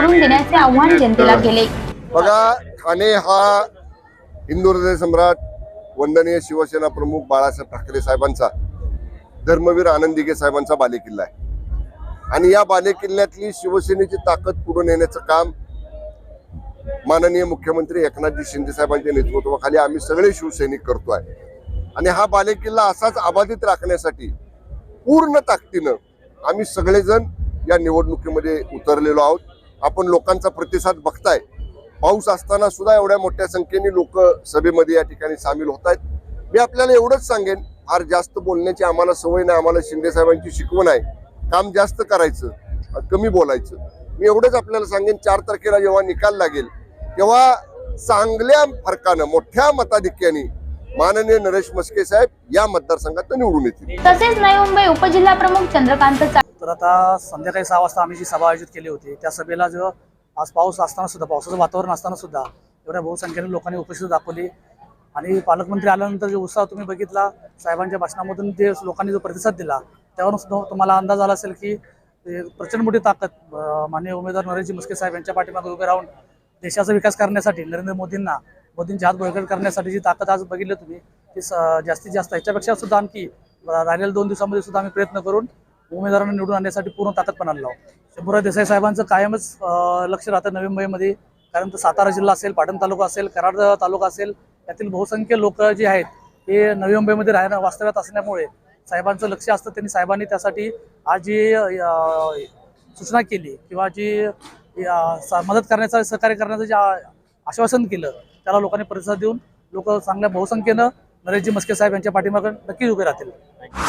आव्हान जनतेला केले. बघा ठाणे हा हिंदू हृदय सम्राट वंदनीय शिवसेना प्रमुख बाळासाहेब ठाकरे साहेबांचा धर्मवीर आनंद दिघे साहेबांचा बालेकिल्ला आहे. आणि या बालेकिल्ल्यातली शिवसेनेची ताकद पुढे नेण्याचं काम माननीय मुख्यमंत्री एकनाथजी शिंदे साहेबांच्या नेतृत्वाखाली आम्ही सगळे शिवसैनिक करतोय. आणि हा बालेकिल्ला असाच अबाधित राखण्यासाठी पूर्ण ताकदीनं आम्ही सगळेजण या निवडणुकीमध्ये उतरलेलो आहोत. आपण लोकांचा प्रतिसाद बघताय. पाऊस असताना सुद्धा एवढ्या मोठ्या संख्येने लोक सभेमध्ये या ठिकाणी सामील होत आहेत मी आपल्याला एवढंच सांगेन फार जास्त बोलण्याची आम्हाला सवय नाही आम्हाला शिंदे साहेबांची शिकवण आहे. काम जास्त करायचं कमी बोलायचं. मी एवढंच आपल्याला सांगेन चार तारखेला जेव्हा निकाल लागेल तेव्हा चांगल्या फरकानं मोठ्या मताधिक्याने माननीय नरेश मस्के साहेब या मतदारसंघात निवडून येतील. तसेच नवी मुंबई उपजिल्हा प्रमुख चंद्रकांत चा- तर आता संध्याकाळी सहा वाजता आम्ही जी सभा आयोजित केली होती त्या सभेला जेव्हा आज पाऊस असताना सुद्धा पावसाचं वातावरण असताना सुद्धा एवढ्या बहुसंख्येने लोकांनी उपस्थित दाखवली. आणि पालकमंत्री आल्यानंतर जो उत्साह तुम्ही बघितला साहेबांच्या भाषणामधून जे लोकांनी जो प्रतिसाद दिला त्यावरून सुद्धा तुम्हाला अंदाज आला असेल की प्रचंड मोठी ताकद माननीय उमेदवार नरेशजी मुस्के साहेब यांच्या पाठीमागे उभे राहून देशाचा विकास करण्यासाठी नरेंद्र मोदींना मोदींचे हात बळकट करण्यासाठी जी ताकद आज बघितलं तुम्ही ती स- जास्तीत जास्त याच्यापेक्षा सुद्धा आणखी राहिलेल्या दोन दिवसामध्ये सुद्धा आम्ही प्रयत्न करून उमेदवारांना निवडून आणण्यासाठी पूर्ण ताकद पण आणलो शंभूराज देसाई साहेबांचं कायमच लक्ष राहतं नवी मुंबईमध्ये कारण तर सातारा जिल्हा असेल पाटण तालुका असेल कराड तालुका असेल यातील बहुसंख्य लोक जे आहेत हे नवी मुंबईमध्ये राहणं वास्तव्यात असल्यामुळे साहेबांचं लक्ष असतं. त्यांनी साहेबांनी त्यासाठी आज जी सूचना केली किंवा जी मदत करण्याचं सहकार्य करण्याचं जे आश्वासन केलं त्याला लोकांनी प्रतिसाद देऊन लोक चांगल्या बहुसंख्येनं नरेशजी मस्के साहेब यांच्या पाठीमागं नक्कीच उभे राहतील.